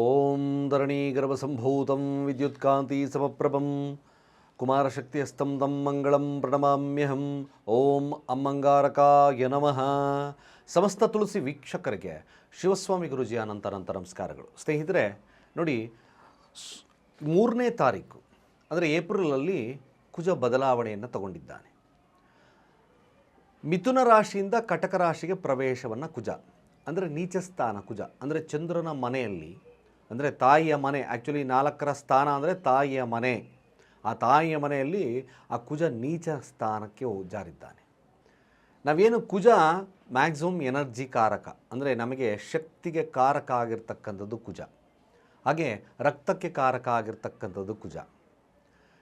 ಓಂ ಧರಣೀಗರ್ಭಸಂಭೂತಂ ವಿದ್ಯುತ್ಕಾಂತಿ ಸಮಪ್ರಭಂ ಕುಮಾರಶಕ್ತಿಯಸ್ತಂ ತಂ ಮಂಗಳಂ ಪ್ರಣಮಾಮ್ಯಹಂ ಓಂ ಅಮ್ಮಂಗಾರಕಾಯ ನಮಃ. ಸಮಸ್ತ ತುಳಸಿ ವೀಕ್ಷಕರಿಗೆ ಶಿವಸ್ವಾಮಿ ಗುರುಜಿಯ ಅನಂತ ನಮಸ್ಕಾರಗಳು. ಸ್ನೇಹಿತರೆ, ನೋಡಿ ಮೂರನೇ ತಾರೀಕು, ಅಂದರೆ ಏಪ್ರಿಲಲ್ಲಿ ಕುಜ ಬದಲಾವಣೆಯನ್ನು ತಗೊಂಡಿದ್ದಾನೆ. ಮಿಥುನ ರಾಶಿಯಿಂದ ಕಟಕ ರಾಶಿಗೆ ಪ್ರವೇಶವನ್ನು ಕುಜ, ಅಂದರೆ ನೀಚ ಸ್ಥಾನ ಕುಜ, ಅಂದರೆ ಚಂದ್ರನ ಮನೆಯಲ್ಲಿ ಅಂದರೆ ತಾಯಿಯ ಮನೆ ಆ್ಯಕ್ಚುಲಿ ನಾಲ್ಕರ ಸ್ಥಾನ ಅಂದರೆ ತಾಯಿಯ ಮನೆ. ಆ ತಾಯಿಯ ಮನೆಯಲ್ಲಿ ಆ ಕುಜ ನೀಚ ಸ್ಥಾನಕ್ಕೆ ಜಾರಿದ್ದಾನೆ. ನಾವೇನು ಕುಜ ಮ್ಯಾಕ್ಸಿಮಮ್ ಎನರ್ಜಿ ಕಾರಕ, ಅಂದರೆ ನಮಗೆ ಶಕ್ತಿಗೆ ಕಾರಕ ಆಗಿರ್ತಕ್ಕಂಥದ್ದು ಕುಜ. ಹಾಗೆ ರಕ್ತಕ್ಕೆ ಕಾರಕ ಆಗಿರ್ತಕ್ಕಂಥದ್ದು ಕುಜ.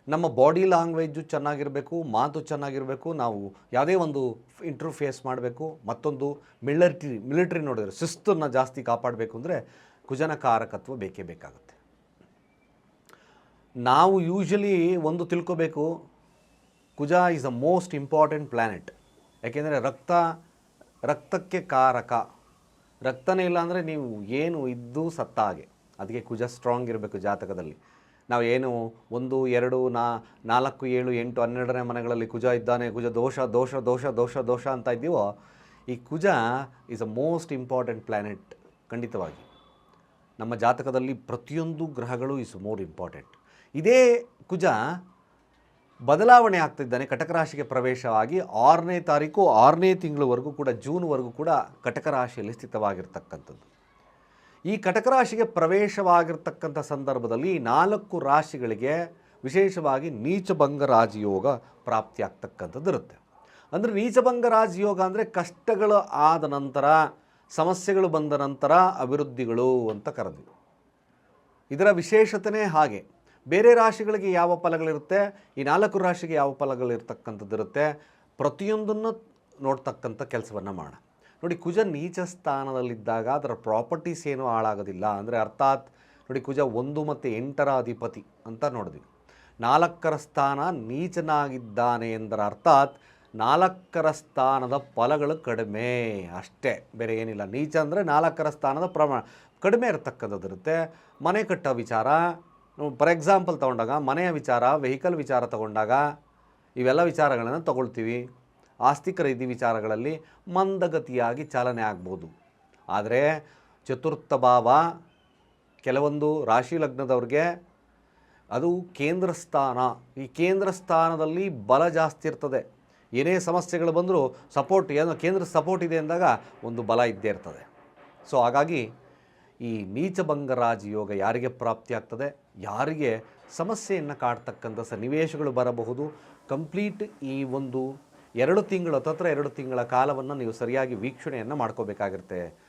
ನಮ್ಮ ಬಾಡಿ ಲ್ಯಾಂಗ್ವೇಜು ಚೆನ್ನಾಗಿರಬೇಕು, ಮಾತು ಚೆನ್ನಾಗಿರಬೇಕು, ನಾವು ಯಾವುದೇ ಒಂದು ಇಂಟರ್ಫೇಸ್ ಮಾಡಬೇಕು, ಮತ್ತೊಂದು ಮಿಲಿಟ್ರಿ ಮಿಲಿಟ್ರಿ ನೋಡಿದರೆ, ಶಿಸ್ತನ್ನು ಜಾಸ್ತಿ ಕಾಪಾಡಬೇಕು ಅಂದರೆ ಕುಜನ ಕಾರಕತ್ವ ಬೇಕೇ ಬೇಕಾಗುತ್ತೆ. ನಾವು ಯೂಶಲಿ ಒಂದು ತಿಳ್ಕೋಬೇಕು, Kuja is a most important planet ಯಾಕೆಂದರೆ ರಕ್ತ, ರಕ್ತಕ್ಕೆ ಕಾರಕ. ರಕ್ತನೇ ಇಲ್ಲ ಅಂದರೆ ನೀವು ಏನು ಇದ್ದು ಸತ್ತ ಹಾಗೆ ಅದಕ್ಕೆ ಕುಜ ಸ್ಟ್ರಾಂಗ್ ಇರಬೇಕು ಜಾತಕದಲ್ಲಿ. ನಾವು ಏನು ಒಂದು, ಎರಡು, ನಾ, ನಾಲ್ಕು, ಏಳು, ಎಂಟು, ಹನ್ನೆರಡನೇ ಮನೆಗಳಲ್ಲಿ ಕುಜ ಇದ್ದಾನೆ, ಕುಜ ದೋಷ ದೋಷ ದೋಷ ದೋಷ ದೋಷ ಅಂತ ಇದ್ದೀವೋ, ಈ Kuja is a most important planet ಖಂಡಿತವಾಗಿ. ನಮ್ಮ ಜಾತಕದಲ್ಲಿ ಪ್ರತಿಯೊಂದು ಗ್ರಹಗಳು ಇಸ್ ಮೋರ್ ಇಂಪಾರ್ಟೆಂಟ್ ಇದೇ ಕುಜ ಬದಲಾವಣೆ ಆಗ್ತಿದ್ದಾನೆ. ಕಟಕ ರಾಶಿಗೆ ಪ್ರವೇಶವಾಗಿ ಆರನೇ ತಾರೀಕು, ಆರನೇ ತಿಂಗಳವರೆಗೂ ಕೂಡ, ಜೂನ್ವರೆಗೂ ಕೂಡ ಕಟಕ ರಾಶಿಯಲ್ಲಿ ಸ್ಥಿತವಾಗಿರ್ತಕ್ಕಂಥದ್ದು. ಈ ಕಟಕ ರಾಶಿಗೆ ಪ್ರವೇಶವಾಗಿರ್ತಕ್ಕಂಥ ಸಂದರ್ಭದಲ್ಲಿ ನಾಲ್ಕು ರಾಶಿಗಳಿಗೆ ವಿಶೇಷವಾಗಿ ನೀಚಭಂಗ ರಾಜಯೋಗ ಪ್ರಾಪ್ತಿಯಾಗ್ತಕ್ಕಂಥದ್ದು ಇರುತ್ತೆ ಅಂದರೆ ನೀಚಭಂಗ ರಾಜಯೋಗ ಅಂದರೆ ಕಷ್ಟಗಳು ಆದ ನಂತರ ಸಮಸ್ಯೆಗಳು ಬಂದ ನಂತರ ಅಭಿವೃದ್ಧಿಗಳು ಅಂತ ಕರೆದ್ವಿ. ಇದರ ವಿಶೇಷತೆಯೇ ಹಾಗೆ. ಬೇರೆ ರಾಶಿಗಳಿಗೆ ಯಾವ ಫಲಗಳಿರುತ್ತೆ? ಈ ನಾಲ್ಕು ರಾಶಿಗೆ ಯಾವ ಫಲಗಳಿರ್ತಕ್ಕಂಥದ್ದಿರುತ್ತೆ ಪ್ರತಿಯೊಂದನ್ನು ನೋಡ್ತಕ್ಕಂಥ ಕೆಲಸವನ್ನು ಮಾಡೋಣ. ನೋಡಿ, ಕುಜ ನೀಚ ಸ್ಥಾನದಲ್ಲಿದ್ದಾಗ ಅದರ ಪ್ರಾಪರ್ಟೀಸ್ ಏನೂ ಹಾಳಾಗೋದಿಲ್ಲ. ಅಂದರೆ ಅರ್ಥಾತ್ ನೋಡಿ, ಕುಜ ಒಂದು ಮತ್ತು ಎಂಟರ ಅಧಿಪತಿ ಅಂತ ನೋಡಿದ್ವಿ. ನಾಲ್ಕರ ಸ್ಥಾನ ನೀಚನಾಗಿದ್ದಾನೆ ಎಂದರ ಅರ್ಥಾತ್ ನಾಲ್ಕರ ಸ್ಥಾನದ ಫಲಗಳು ಕಡಿಮೆ. ಅಷ್ಟೇ, ಬೇರೆ ಏನಿಲ್ಲ. ನೀಚ ಅಂದರೆ ನಾಲ್ಕರ ಸ್ಥಾನದ ಪ್ರಮಾಣ ಕಡಿಮೆ ಇರತಕ್ಕಂಥದ್ದು ಇರುತ್ತೆ. ಮನೆ ಕಟ್ಟೋ ವಿಚಾರ ಫಾರ್ ಎಕ್ಸಾಂಪಲ್ ತೊಗೊಂಡಾಗ, ಮನೆಯ ವಿಚಾರ ವೆಹಿಕಲ್ ವಿಚಾರ ತಗೊಂಡಾಗ, ಇವೆಲ್ಲ ವಿಚಾರಗಳನ್ನು ತೊಗೊಳ್ತೀವಿ. ಆಸ್ತಿ ಖರೀದಿ ವಿಚಾರಗಳಲ್ಲಿ ಮಂದಗತಿಯಾಗಿ ಚಾಲನೆ ಆಗ್ಬೋದು. ಆದರೆ, ಚತುರ್ಥ ಭಾವ ಕೆಲವೊಂದು ರಾಶಿ ಲಗ್ನದವ್ರಿಗೆ, ಅದು ಕೇಂದ್ರ ಸ್ಥಾನ. ಈ ಕೇಂದ್ರ ಸ್ಥಾನದಲ್ಲಿ ಬಲ ಜಾಸ್ತಿ ಇರ್ತದೆ. ಏನೇ ಸಮಸ್ಯೆಗಳು ಬಂದರೂ ಸಪೋರ್ಟ್ ಏನೋ ಕೇಂದ್ರ ಸಪೋರ್ಟ್ ಇದೆ ಅಂದಾಗ ಒಂದು ಬಲ ಇದ್ದೇ ಇರ್ತದೆ. ಸೊ ಹಾಗಾಗಿ ಈ ನೀಚಭಂಗ ಯೋಗ ಯಾರಿಗೆ ಪ್ರಾಪ್ತಿಯಾಗ್ತದೆ ಯಾರಿಗೆ ಸಮಸ್ಯೆಯನ್ನು ಕಾಡ್ತಕ್ಕಂಥ ಸನ್ನಿವೇಶಗಳು ಬರಬಹುದು? ಕಂಪ್ಲೀಟ್ ಈ ಒಂದು ಎರಡು ತಿಂಗಳು ತತ್ರ ಎರಡು ತಿಂಗಳ ಕಾಲವನ್ನು ನೀವು ಸರಿಯಾಗಿ ವೀಕ್ಷಣೆಯನ್ನು ಮಾಡ್ಕೋಬೇಕಾಗಿರುತ್ತೆ.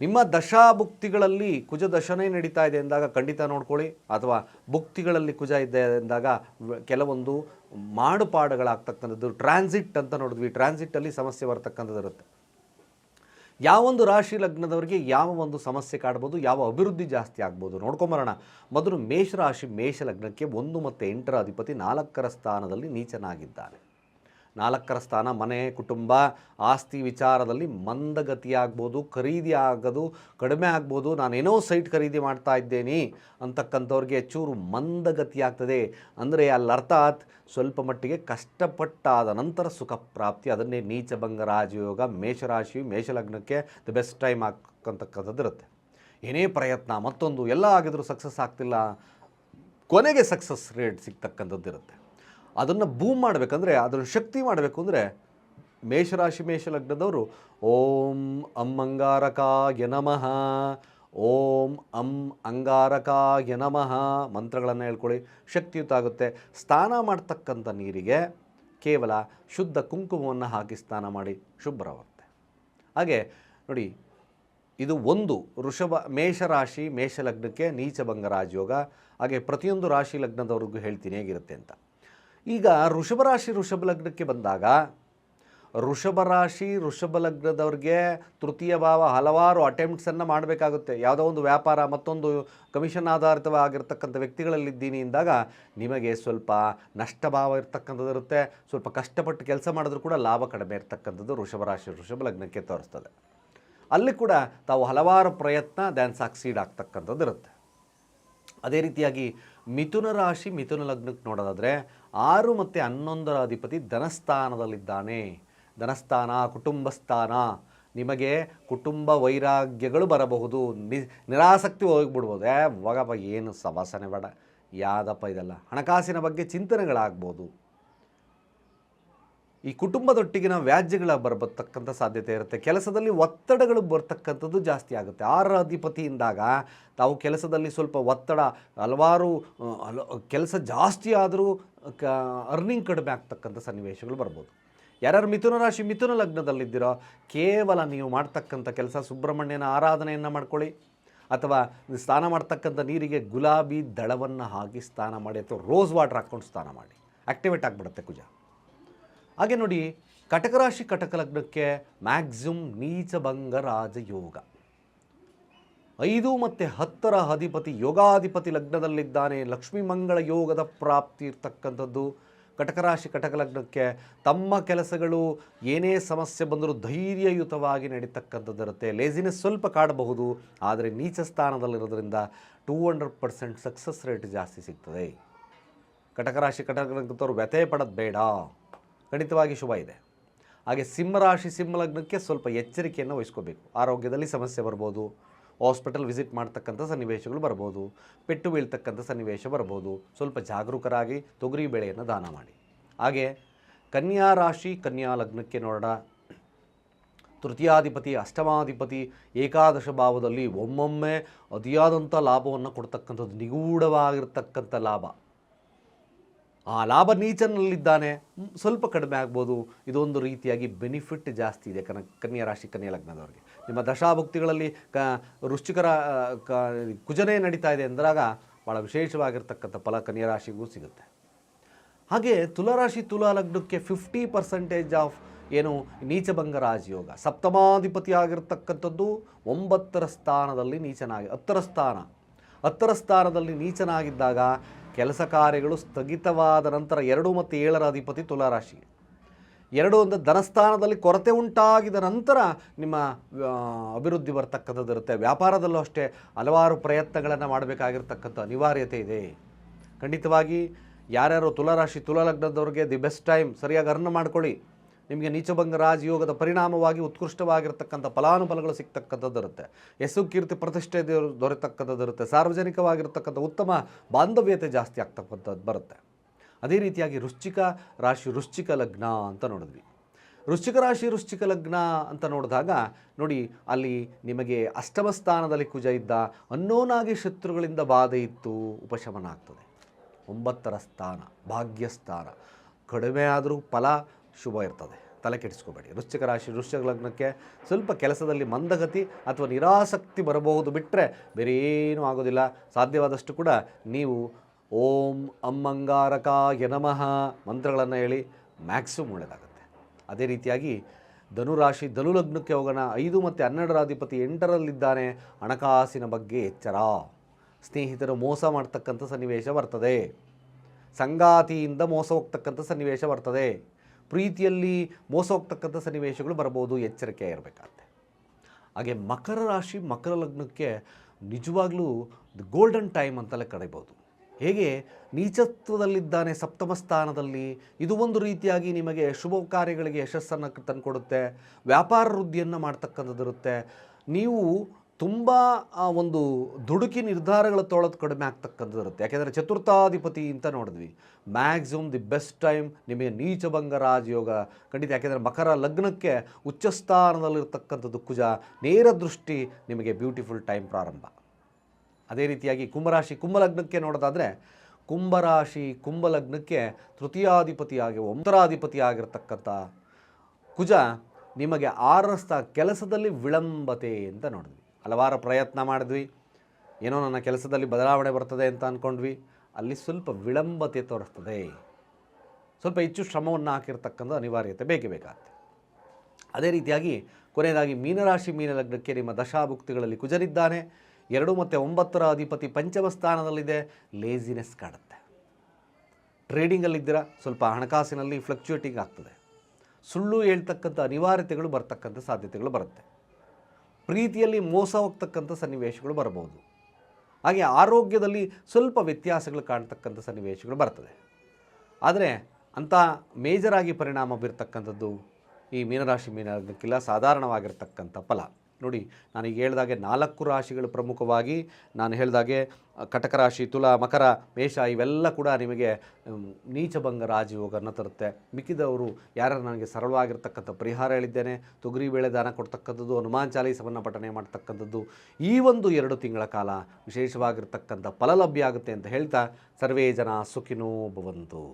ನಿಮ್ಮ ದಶಾ ಭುಕ್ತಿಗಳಲ್ಲಿ ಕುಜ ದಶನೇ ನಡೀತಾ ಇದೆ ಎಂದಾಗ ಖಂಡಿತ ನೋಡ್ಕೊಳ್ಳಿ. ಅಥವಾ ಭುಕ್ತಿಗಳಲ್ಲಿ ಕುಜ ಇದೆ ಎಂದಾಗ ಕೆಲವೊಂದು ಮಾಡುಪಾಡುಗಳಾಗ್ತಕ್ಕಂಥದ್ದು ಟ್ರಾನ್ಸಿಟ್ ಅಂತ ನೋಡಿದ್ವಿ. ಟ್ರಾನ್ಸಿಟ್ಟಲ್ಲಿ ಸಮಸ್ಯೆ ಬರ್ತಕ್ಕಂಥದ್ದು ಇರುತ್ತೆ. ಯಾವೊಂದು ರಾಶಿ ಲಗ್ನದವರಿಗೆ ಯಾವ ಒಂದು ಸಮಸ್ಯೆ ಕಾಡ್ಬೋದು, ಯಾವ ಅಭಿವೃದ್ಧಿ ಜಾಸ್ತಿ ಆಗ್ಬೋದು ನೋಡ್ಕೊಂಬರೋಣ. ಮೊದಲು ಮೇಷರಾಶಿ ಮೇಷ ಲಗ್ನಕ್ಕೆ ಒಂದು ಮತ್ತು ಎಂಟರ ಅಧಿಪತಿ ನಾಲ್ಕರ ಸ್ಥಾನದಲ್ಲಿ ನೀಚನಾಗಿದ್ದಾನೆ ನಾಲ್ಕರ ಸ್ಥಾನ, ಮನೆ, ಕುಟುಂಬ, ಆಸ್ತಿ ವಿಚಾರದಲ್ಲಿ ಮಂದಗತಿಯಾಗ್ಬೋದು ಖರೀದಿ ಆಗೋದು, ಕಡಿಮೆ ಆಗ್ಬೋದು, ನಾನೇನೋ ಸೈಟ್ ಖರೀದಿ ಮಾಡ್ತಾ ಇದ್ದೇನೆ ಅಂತಕ್ಕಂಥವ್ರಿಗೆ ಚೂರು ಮಂದಗತಿ ಆಗ್ತದೆ. ಅಂದರೆ ಅಲ್ಲಿ ಅರ್ಥಾತ್ ಸ್ವಲ್ಪ ಮಟ್ಟಿಗೆ ಕಷ್ಟಪಟ್ಟಾದ ನಂತರ ಸುಖ ಪ್ರಾಪ್ತಿ, ಅದನ್ನೇ ನೀಚಭಂಗ ರಾಜಯೋಗ, ಮೇಷರಾಶಿ, ಮೇಷಲಗ್ನಕ್ಕೆ ದ ಬೆಸ್ಟ್ ಟೈಮ್ ಆಗ್ತಕ್ಕಂಥದ್ದು ಇರುತ್ತೆ. ಏನೇ ಪ್ರಯತ್ನ, ಮತ್ತೊಂದು, ಎಲ್ಲ ಆಗಿದ್ರೂ ಸಕ್ಸಸ್ ಆಗ್ತಿಲ್ಲ. ಕೊನೆಗೆ ಸಕ್ಸಸ್ ರೇಟ್ ಸಿಗ್ತಕ್ಕಂಥದ್ದು ಇರುತ್ತೆ. ಅದನ್ನು ಬೂಮ್ ಮಾಡಬೇಕಂದ್ರೆ, ಅದನ್ನು ಶಕ್ತಿ ಮಾಡಬೇಕು ಅಂದರೆ ಮೇಷರಾಶಿ ಮೇಷಲಗ್ನದವರು ಓಂ ಅಂ ಅಂಗಾರಕಾಯ ನಮಃ, ಓಂ ಅಂ ಅಂಗಾರಕಾಯ ನಮಃ ಮಂತ್ರಗಳನ್ನು ಹೇಳ್ಕೊಳ್ಳಿ, ಶಕ್ತಿಯುತ ಆಗುತ್ತೆ. ಸ್ನಾನ ಮಾಡ್ತಕ್ಕಂಥ ನೀರಿಗೆ ಕೇವಲ ಶುದ್ಧ ಕುಂಕುಮವನ್ನು ಹಾಕಿ ಸ್ನಾನ ಮಾಡಿ ಶುಭ್ರವಾಗುತ್ತೆ. ಹಾಗೆ ನೋಡಿ, ಇದು ಒಂದು ವೃಷಭ, ಮೇಷರಾಶಿ ಮೇಷಲಗ್ನಕ್ಕೆ ನೀಚಭಂಗ ರಾಜಯೋಗ. ಹಾಗೆ ಪ್ರತಿಯೊಂದು ರಾಶಿ ಲಗ್ನದವ್ರಿಗೂ ಹೇಳ್ತೀನಿ, ಹೇಗಿರುತ್ತೆ ಅಂತ. ಈಗ ಋಷಭ ರಾಶಿ ಋಷಭ ಲಗ್ನಕ್ಕೆ ಬಂದಾಗ ಋಷಭ ರಾಶಿ ಋಷಭ ಲಗ್ನದವ್ರಿಗೆ ತೃತೀಯ ಭಾವ ಹಲವಾರು ಅಟೆಂಪ್ಟ್ಸನ್ನು ಮಾಡಬೇಕಾಗುತ್ತೆ. ಯಾವುದೋ ಒಂದು ವ್ಯಾಪಾರ, ಮತ್ತೊಂದು ಕಮಿಷನ್ ಆಧಾರಿತವಾಗಿರ್ತಕ್ಕಂಥ ವ್ಯಕ್ತಿಗಳಲ್ಲಿದ್ದೀನಿ ಅಂದಾಗ ನಿಮಗೆ ಸ್ವಲ್ಪ ನಷ್ಟ ಭಾವ ಇರ್ತಕ್ಕಂಥದ್ದು ಇರುತ್ತೆ ಸ್ವಲ್ಪ ಕಷ್ಟಪಟ್ಟು ಕೆಲಸ ಮಾಡಿದ್ರೂ ಕೂಡ ಲಾಭ ಕಡಿಮೆ ಇರ್ತಕ್ಕಂಥದ್ದು ಋಷಭ ರಾಶಿ ಋಷಭ ಲಗ್ನಕ್ಕೆ ತೋರಿಸ್ತದೆ. ಅಲ್ಲಿ ಕೂಡ ತಾವು ಹಲವಾರು ಪ್ರಯತ್ನ ದ್ಯಾನ್ ಸಾಕ್ಸೀಡ್ ಆಗ್ತಕ್ಕಂಥದ್ದು ಇರುತ್ತೆ ಅದೇ ರೀತಿಯಾಗಿ ಮಿಥುನ ರಾಶಿ ಮಿಥುನ ಲಗ್ನಕ್ಕೆ ನೋಡೋದಾದರೆ ಆರು ಮತ್ತು ಹನ್ನೊಂದರ ಅಧಿಪತಿ ಧನಸ್ಥಾನದಲ್ಲಿದ್ದಾನೆ. ಧನಸ್ಥಾನ ಕುಟುಂಬ ಸ್ಥಾನ ನಿಮಗೆ ಕುಟುಂಬ ವೈರಾಗ್ಯಗಳು ಬರಬಹುದು. ನಿ, ನಿರಾಸಕ್ತಿ ಹೋಗಿಬಿಡ್ಬೋದು. ಏ, ಹೋಗಪ್ಪ, ಏನು ಸವಾಸನೆ ಬೇಡ. ಯಾದಪ್ಪ ಇದೆಲ್ಲ? ಹಣಕಾಸಿನ ಬಗ್ಗೆ ಚಿಂತನೆಗಳಾಗ್ಬೋದು. ಈ ಕುಟುಂಬದೊಟ್ಟಿಗಿನ ವ್ಯಾಜ್ಯಗಳ ಬರಬರ್ತಕ್ಕಂಥ ಸಾಧ್ಯತೆ ಇರುತ್ತೆ. ಕೆಲಸದಲ್ಲಿ ಒತ್ತಡಗಳು ಬರ್ತಕ್ಕಂಥದ್ದು ಜಾಸ್ತಿ ಆಗುತ್ತೆ. ಆರ ಅಧಿಪತಿಯಿಂದಾಗ ತಾವು ಕೆಲಸದಲ್ಲಿ ಸ್ವಲ್ಪ ಒತ್ತಡ, ಹಲವಾರು ಕೆಲಸ ಜಾಸ್ತಿ ಆದರೂ ಕ ಅರ್ನಿಂಗ್ ಕಡಿಮೆ ಆಗ್ತಕ್ಕಂಥ ಸನ್ನಿವೇಶಗಳು ಬರ್ಬೋದು. ಯಾರ್ಯಾರು ಮಿಥುನ ರಾಶಿ, ಮಿಥುನ ಲಗ್ನದಲ್ಲಿದ್ದೀರೋ, ಕೇವಲ ನೀವು ಮಾಡ್ತಕ್ಕಂಥ ಕೆಲಸ ಸುಬ್ರಹ್ಮಣ್ಯನ ಆರಾಧನೆಯನ್ನು ಮಾಡ್ಕೊಳ್ಳಿ. ಅಥವಾ ಸ್ನಾನ ಮಾಡ್ತಕ್ಕಂಥ ನೀರಿಗೆ ಗುಲಾಬಿ ದಳವನ್ನು ಹಾಕಿ ಸ್ನಾನ ಮಾಡಿ, ಅಥವಾ ರೋಸ್ ವಾಟರ್ ಹಾಕ್ಕೊಂಡು ಸ್ನಾನ ಮಾಡಿ. ಆ್ಯಕ್ಟಿವೇಟ್ ಆಗಿಬಿಡುತ್ತೆ ಕುಜ. ಹಾಗೆ ನೋಡಿ, ಕಟಕರಾಶಿ ಕಟಕ ಲಗ್ನಕ್ಕೆ ಮ್ಯಾಕ್ಸಿಮಮ್ ನೀಚಭಂಗ ರಾಜಯೋಗ ಐದು ಮತ್ತು ಹತ್ತರ ಅಧಿಪತಿ ಯೋಗಾಧಿಪತಿ ಲಗ್ನದಲ್ಲಿದ್ದಾನೆ. ಲಕ್ಷ್ಮೀ ಮಂಗಳ ಯೋಗದ ಪ್ರಾಪ್ತಿ ಇರ್ತಕ್ಕಂಥದ್ದು. ಕಟಕ ರಾಶಿ ಕಟಕ ಲಗ್ನಕ್ಕೆ ತಮ್ಮ ಕೆಲಸಗಳು, ಏನೇ ಸಮಸ್ಯೆ ಬಂದರೂ ಧೈರ್ಯಯುತವಾಗಿ ನಡೀತಕ್ಕಂಥದ್ದಿರುತ್ತೆ. ಲೇಸಿನೆಸ್ ಸ್ವಲ್ಪ ಕಾಡಬಹುದು, ಆದರೆ ನೀಚ ಸ್ಥಾನದಲ್ಲಿರೋದ್ರಿಂದ two hundred percent success rate ಜಾಸ್ತಿ ಸಿಗ್ತದೆ. ಕಟಕ ರಾಶಿ ಕಟಕ ಲಗ್ನದವರು ವ್ಯಥೆ ಪಡೋದು ಬೇಡ. ಖಂಡಿತವಾಗಿ ಶುಭ ಇದೆ. ಹಾಗೆ ಸಿಂಹರಾಶಿ ಸಿಂಹ ಲಗ್ನಕ್ಕೆ ಸ್ವಲ್ಪ ಎಚ್ಚರಿಕೆಯನ್ನು ವಹಿಸ್ಕೋಬೇಕು. ಆರೋಗ್ಯದಲ್ಲಿ ಸಮಸ್ಯೆ ಬರ್ಬೋದು. ಹಾಸ್ಪಿಟಲ್ ವಿಸಿಟ್ ಮಾಡ್ತಕ್ಕಂಥ ಸನ್ನಿವೇಶಗಳು ಬರ್ಬೋದು. ಪೆಟ್ಟು ಬೀಳ್ತಕ್ಕಂಥ ಸನ್ನಿವೇಶ ಬರ್ಬೋದು. ಸ್ವಲ್ಪ ಜಾಗರೂಕರಾಗಿ ತೊಗರಿ ಬೆಳೆಯನ್ನು ದಾನ ಮಾಡಿ. ಹಾಗೆ ಕನ್ಯಾ ರಾಶಿ ಕನ್ಯಾ ಲಗ್ನಕ್ಕೆ ನೋಡೋಣ. ತೃತೀಯಾಧಿಪತಿ, ಅಷ್ಟಮಾಧಿಪತಿ, ಏಕಾದಶ ಭಾವದಲ್ಲಿ ಒಮ್ಮೊಮ್ಮೆ ಅತಿಯಾದಂಥ ಲಾಭವನ್ನು ಕೊಡ್ತಕ್ಕಂಥದ್ದು ನಿಗೂಢವಾಗಿರ್ತಕ್ಕಂಥ ಲಾಭ. ಆ ಲಾಭ ನೀಚನಲ್ಲಿದ್ದಾನೆ ಸ್ವಲ್ಪ ಕಡಿಮೆ ಆಗ್ಬೋದು. ಇದೊಂದು ರೀತಿಯಾಗಿ ಬೆನಿಫಿಟ್ ಜಾಸ್ತಿ ಇದೆ ಕನ, ಕನ್ಯಾ ರಾಶಿ, ಕನ್ಯಾ ಲಗ್ನದವರಿಗೆ. ನಿಮ್ಮ ದಶಾಭಕ್ತಿಗಳಲ್ಲಿ ಕ ರುಚಿಕರ ಕ, ಕುಜನೇ ನಡೀತಾ ಇದೆ ಅಂದಾಗ ಭಾಳ ವಿಶೇಷವಾಗಿರ್ತಕ್ಕಂಥ ಫಲ ಕನ್ಯಾ ರಾಶಿಗೂ ಸಿಗುತ್ತೆ. ಹಾಗೆ ತುಲಾರಾಶಿ ತುಲಾ ಲಗ್ನಕ್ಕೆ ಫಿಫ್ಟಿ ಪರ್ಸೆಂಟೇಜ್ ಆಫ್ ಏನು ನೀಚಭಂಗ ರಾಜಯೋಗ. ಸಪ್ತಮಾಧಿಪತಿ ಆಗಿರ್ತಕ್ಕಂಥದ್ದು ಒಂಬತ್ತರ ಸ್ಥಾನದಲ್ಲಿ ನೀಚನಾಗಿ, ಹತ್ತರ ಸ್ಥಾನ. ಹತ್ತರ ಸ್ಥಾನದಲ್ಲಿ ನೀಚನಾಗಿದ್ದಾಗ ಕೆಲಸ ಕಾರ್ಯಗಳು ಸ್ಥಗಿತವಾದ ನಂತರ ಎರಡು ಮತ್ತು ಏಳರ ಅಧಿಪತಿ ತುಲಾರಾಶಿ. ಎರಡು ಒಂದು ಧನಸ್ಥಾನದಲ್ಲಿ ಕೊರತೆ ಉಂಟಾಗಿದ ನಂತರ ನಿಮ್ಮ ಅಭಿವೃದ್ಧಿ ಬರ್ತಕ್ಕಂಥದ್ದು ಇರುತ್ತೆ. ವ್ಯಾಪಾರದಲ್ಲೂ ಅಷ್ಟೇ ಹಲವಾರು ಪ್ರಯತ್ನಗಳನ್ನು ಮಾಡಬೇಕಾಗಿರ್ತಕ್ಕಂಥ ಅನಿವಾರ್ಯತೆ ಇದೆ. ಖಂಡಿತವಾಗಿ ಯಾರ್ಯಾರು ತುಲಾರಾಶಿ ತುಲಾ ಲಗ್ನದವ್ರಿಗೆ ದಿ ಬೆಸ್ಟ್ ಟೈಮ್ ಸರಿಯಾಗಿ ಅರ್ನ್ ಮಾಡ್ಕೊಳ್ಳಿ. ನಿಮಗೆ ನೀಚಭಂಗ ರಾಜಯೋಗದ ಪರಿಣಾಮವಾಗಿ ಉತ್ಕೃಷ್ಟವಾಗಿರ್ತಕ್ಕಂಥ ಫಲಾನುಫಲಗಳು ಸಿಗ್ತಕ್ಕಂಥದ್ದು ಇರುತ್ತೆ. ಹೆಸರು ಕೀರ್ತಿ ಪ್ರತಿಷ್ಠೆ ದೊರೆ- ದೊರೆತಕ್ಕಂಥದ್ದು ಇರುತ್ತೆ. ಸಾರ್ವಜನಿಕವಾಗಿರ್ತಕ್ಕಂಥ ಉತ್ತಮ ಬಾಂಧವ್ಯತೆ ಜಾಸ್ತಿ ಆಗ್ತಕ್ಕಂಥದ್ದು ಬರುತ್ತೆ. ಅದೇ ರೀತಿಯಾಗಿ ವೃಶ್ಚಿಕ ರಾಶಿ ವೃಶ್ಚಿಕ ಲಗ್ನ ಅಂತ ನೋಡಿದ್ವಿ. ವೃಶ್ಚಿಕ ರಾಶಿ ವೃಶ್ಚಿಕ ಲಗ್ನ ಅಂತ ನೋಡಿದಾಗ ನೋಡಿ ಅಲ್ಲಿ ನಿಮಗೆ ಅಷ್ಟಮ ಸ್ಥಾನದಲ್ಲಿ ಕುಜ ಇದ್ದ ಅನ್ನೋನಾಗಿ ಶತ್ರುಗಳಿಂದ ಬಾಧೆ ಇತ್ತು, ಉಪಶಮನ ಆಗ್ತದೆ. ಒಂಬತ್ತರ ಸ್ಥಾನ, ಭಾಗ್ಯಸ್ಥಾನ. ಕಡಿಮೆ ಆದರೂ ಫಲ ಶುಭ ಇರ್ತದೆ. ತಲೆ ಕೆಡಿಸ್ಕೋಬೇಡಿ. ವೃಶ್ಚಿಕ ರಾಶಿ, ವೃಶ್ಚಿಕ ಲಗ್ನಕ್ಕೆ ಸ್ವಲ್ಪ ಕೆಲಸದಲ್ಲಿ ಮಂದಗತಿ ಅಥವಾ ನಿರಾಸಕ್ತಿ ಬರಬಹುದು ಬಿಟ್ಟರೆ ಬೇರೆ ಏನೂ ಆಗೋದಿಲ್ಲ. ಸಾಧ್ಯವಾದಷ್ಟು ಕೂಡ ನೀವು ಓಂ ಅಮ್ಮಂಗಾರಕಾಯ ನಮಃ ಮಂತ್ರಗಳನ್ನು ಹೇಳಿ ಮ್ಯಾಕ್ಸಿಮಮ್ ಒಳ್ಳೆಯದಾಗುತ್ತೆ ಅದೇ ರೀತಿಯಾಗಿ ಧನುರಾಶಿ ಧನು ಲಗ್ನಕ್ಕೆ ಹೋಗೋಣ. ಐದು ಮತ್ತು ಹನ್ನೆರಡರ ಅಧಿಪತಿ ಎಂಟರಲ್ಲಿದ್ದಾನೆ. ಹಣಕಾಸಿನ ಬಗ್ಗೆ ಎಚ್ಚರ. ಸ್ನೇಹಿತರು ಮೋಸ ಮಾಡ್ತಕ್ಕಂಥ ಸನ್ನಿವೇಶ ಬರ್ತದೆ. ಸಂಗಾತಿಯಿಂದ ಮೋಸ ಹೋಗ್ತಕ್ಕಂಥ ಸನ್ನಿವೇಶ ಬರ್ತದೆ. ಪ್ರೀತಿಯಲ್ಲಿ ಮೋಸ ಹೋಗ್ತಕ್ಕಂಥ ಸನ್ನಿವೇಶಗಳು ಬರ್ಬೋದು ಎಚ್ಚರಿಕೆ ಇರಬೇಕಾಗುತ್ತೆ ಹಾಗೆ ಮಕರ ರಾಶಿ, ಮಕರ ಲಗ್ನಕ್ಕೆ ನಿಜವಾಗ್ಲೂ ಗೋಲ್ಡನ್ ಟೈಮ್ ಅಂತಲೇ ಕರೀಬೋದು ಹೇಗೆ? ನೀಚತ್ವದಲ್ಲಿದ್ದಾನೆ ಸಪ್ತಮ ಸ್ಥಾನದಲ್ಲಿ. ಇದು ಒಂದು ರೀತಿಯಾಗಿ ನಿಮಗೆ ಶುಭ ಕಾರ್ಯಗಳಿಗೆ ಯಶಸ್ಸನ್ನು ತಂದುಕೊಡುತ್ತೆ. ವ್ಯಾಪಾರ ವೃದ್ಧಿಯನ್ನು ಮಾಡ್ತಕ್ಕಂಥದ್ದಿರುತ್ತೆ. ನೀವು ತುಂಬ ಒಂದು ದುಡುಕಿ ನಿರ್ಧಾರಗಳ ತೊಳೋದು ಕಡಿಮೆ ಆಗ್ತಕ್ಕಂಥದ್ದು ಇರುತ್ತೆ. ಯಾಕೆಂದರೆ ಚತುರ್ಥಾಧಿಪತಿ ಅಂತ ನೋಡಿದ್ವಿ. ಮ್ಯಾಕ್ಸಿಮಮ್ ದಿ ಬೆಸ್ಟ್ ಟೈಮ್ ನಿಮಗೆ ನೀಚಭಂಗ ರಾಜಯೋಗ, ಖಂಡಿತ ಯಾಕೆಂದರೆ ಮಕರ ಲಗ್ನಕ್ಕೆ ಉಚ್ಚಸ್ಥಾನದಲ್ಲಿರ್ತಕ್ಕಂಥದ್ದು ಕುಜ, ನೇರ ದೃಷ್ಟಿ ನಿಮಗೆ ಬ್ಯೂಟಿಫುಲ್ ಟೈಮ್ ಪ್ರಾರಂಭ. ಅದೇ ರೀತಿಯಾಗಿ ಕುಂಭರಾಶಿ, ಕುಂಭಲಗ್ನಕ್ಕೆ ನೋಡೋದಾದರೆ, ಕುಂಭರಾಶಿ, ಕುಂಭಲಗ್ನಕ್ಕೆ ತೃತೀಯಾಧಿಪತಿಯಾಗಿ, ಒಂಬತ್ತರಾಧಿಪತಿ ಆಗಿರ್ತಕ್ಕಂಥ ಕುಜ ನಿಮಗೆ ಆರಸ್ತ ಕೆಲಸದಲ್ಲಿ ವಿಳಂಬತೆ ಅಂತ ನೋಡಿದ್ವಿ. ಹಲವಾರು ಪ್ರಯತ್ನ ಮಾಡಿದ್ವಿ. ಏನೋ ನನ್ನ ಕೆಲಸದಲ್ಲಿ ಬದಲಾವಣೆ ಬರ್ತದೆ ಅಂತ ಅಂದ್ಕೊಂಡ್ವಿ ಅಲ್ಲಿ ಸ್ವಲ್ಪ ವಿಳಂಬತೆ ತೋರಿಸ್ತದೆ. ಸ್ವಲ್ಪ ಹೆಚ್ಚು ಶ್ರಮವನ್ನು ಹಾಕಿರ್ತಕ್ಕಂಥ ಅನಿವಾರ್ಯತೆ ಬೇಕೇ ಬೇಕಾಗುತ್ತೆ ಅದೇ ರೀತಿಯಾಗಿ ಕೊನೆಯದಾಗಿ ಮೀನರಾಶಿ ಮೀನಲಗ್ನಕ್ಕೆ ನಿಮ್ಮ ದಶಾಭುಕ್ತಿಗಳಲ್ಲಿ ಕುಜರಿದ್ದಾನೆ. ಎರಡು ಮತ್ತು ಒಂಬತ್ತರ ಅಧಿಪತಿ ಪಂಚಮ ಸ್ಥಾನದಲ್ಲಿದೆ. ಲೇಸಿನೆಸ್ ಕಾಡುತ್ತೆ. ಟ್ರೇಡಿಂಗಲ್ಲಿದ್ದೀರಾ ಸ್ವಲ್ಪ ಹಣಕಾಸಿನಲ್ಲಿ ಫ್ಲಕ್ಚುಯೇಟಿಂಗ್ ಆಗ್ತದೆ. ಸುಳ್ಳು ಹೇಳ್ತಕ್ಕಂಥ ಅನಿವಾರ್ಯತೆಗಳು ಬರ್ತಕ್ಕಂಥ ಸಾಧ್ಯತೆಗಳು ಬರುತ್ತೆ. ಪ್ರೀತಿಯಲ್ಲಿ ಮೋಸ ಹೋಗ್ತಕ್ಕಂಥ ಸನ್ನಿವೇಶಗಳು ಬರಬಹುದು. ಹಾಗೆ ಆರೋಗ್ಯದಲ್ಲಿ ಸ್ವಲ್ಪ ವ್ಯತ್ಯಾಸಗಳು ಕಾಣ್ತಕ್ಕಂಥ ಸನ್ನಿವೇಶಗಳು ಬರ್ತದೆ. ಆದರೆ ಅಂಥ ಮೇಜರಾಗಿ ಪರಿಣಾಮ ಬೀರ್ತಕ್ಕಂಥದ್ದು ಈ ಮೀನರಾಶಿ ಮೀನಕ್ಕಿಲ್ಲ ಸಾಧಾರಣವಾಗಿರ್ತಕ್ಕಂಥ ಫಲ. ನೋಡಿ, ನಾನು ಈಗ ಹೇಳ್ದಾಗೆ ನಾಲ್ಕು ರಾಶಿಗಳು ಪ್ರಮುಖವಾಗಿ, ನಾನು ಹೇಳ್ದಾಗೆ ಕಟಕ ರಾಶಿ, ತುಲಾ, ಮಕರ, ಮೇಷ, ಇವೆಲ್ಲ ಕೂಡ ನಿಮಗೆ ನೀಚಭಂಗ ರಾಜಯೋಗನ ತರುತ್ತೆ. ಮಿಕ್ಕಿದವರು ಯಾರು ನನಗೆ ಸರಳವಾಗಿರ್ತಕ್ಕಂಥ ಪರಿಹಾರ ಹೇಳಿದ್ದೇನೆ, ತೊಗರಿ ಬೇಳೆ ದಾನ ಕೊಡ್ತಕ್ಕಂಥದ್ದು, ಹನುಮಾನ್ ಚಾಲೀಸವನ್ನು ಪಠನೆ ಮಾಡ್ತಕ್ಕಂಥದ್ದು, ಈ ಒಂದು ಎರಡು ತಿಂಗಳ ಕಾಲ ವಿಶೇಷವಾಗಿರ್ತಕ್ಕಂಥ ಫಲ ಲಭ್ಯ ಆಗುತ್ತೆ ಅಂತ ಹೇಳ್ತಾ, ಸರ್ವೇ ಜನ ಸುಖಿನೋ ಭವಂತು.